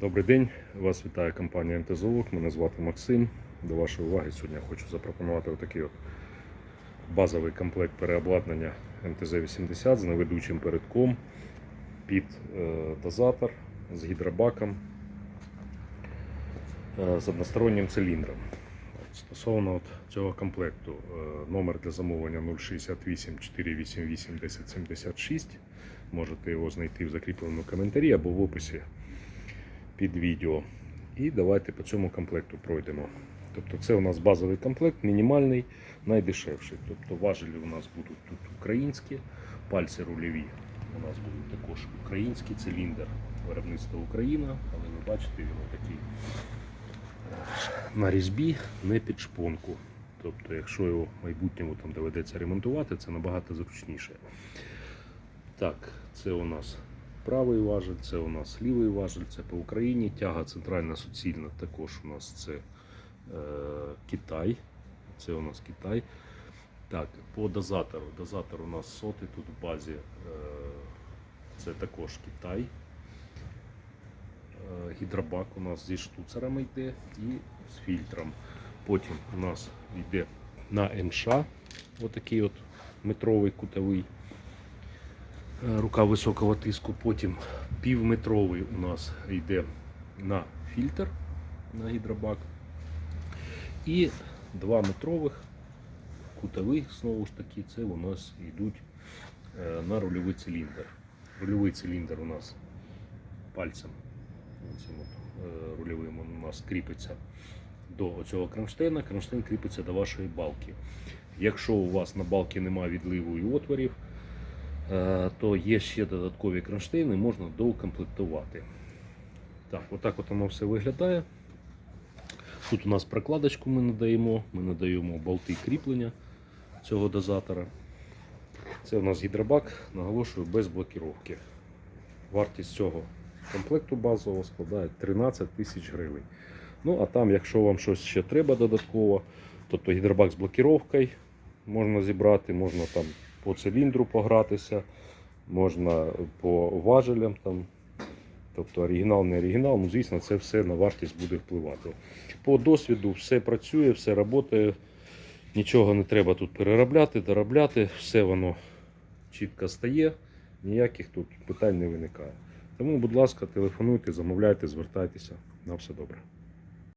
Добрий день, вас вітає компанія МТЗОВОК. Мене звати Максим. До вашої уваги сьогодні я хочу запропонувати отакий от базовий комплект переобладнання МТЗ-80 з неведучим передком під е, дозатор з гідробаком е, з одностороннім циліндром. Стосовно от цього комплекту, е, номер для замовлення 068 488 1076. Можете його знайти в закріпленому коментарі або в описі під відео. І давайте по цьому комплекту пройдемо. Тобто це у нас базовий комплект, мінімальний, найдешевший. Тобто важелі у нас будуть тут українські, пальці рульові у нас будуть також українські, циліндр виробництва Україна, але ви бачите, він такий на різьбі, не під шпонку. Тобто, якщо його в майбутньому там доведеться ремонтувати, це набагато зручніше. Так, це у нас правий важель, це у нас лівий важель, це по Україні. Тяга центральна суцільна також у нас це е, Китай. Це у нас Китай. Так, по дозатору. Дозатор у нас сотий тут в базі. Е, це також Китай. Е, гідробак у нас зі штуцерами йде і з фільтром. Потім у нас йде на НШ, отакий от метровий кутовий рука високого тиску. Потім півметровий у нас йде на фільтр на гідробак. І 2 метрових кутових, знову ж таки, це у нас йдуть е, на рульовий циліндр. Рульовий циліндр у нас пальцем цим от, е, рульовим у нас кріпиться до цього кронштейна. Кронштейн кріпиться до вашої балки. Якщо у вас на балці немає відливу і отворів, е, то є ще додаткові кронштейни, можна доукомплектувати. Так, отак от воно все виглядає. Тут у нас прокладочку ми надаємо, ми надаємо болти кріплення цього дозатора. Це у нас гідробак, наголошую, без блокіровки. Вартість цього комплекту базового складає 13 тисяч гривень. Ну, а там, якщо вам щось ще треба додатково, тобто гідробак з блокіровкою можна зібрати, можна там по циліндру погратися, можна по важелям. Там, тобто оригінал, не оригінал, ну, звісно, це все на вартість буде впливати. По досвіду все працює, все працює. Нічого не треба тут переробляти, доробляти, все воно чітко стає, ніяких тут питань не виникає. Тому, будь ласка, телефонуйте, замовляйте, звертайтеся. На все добре.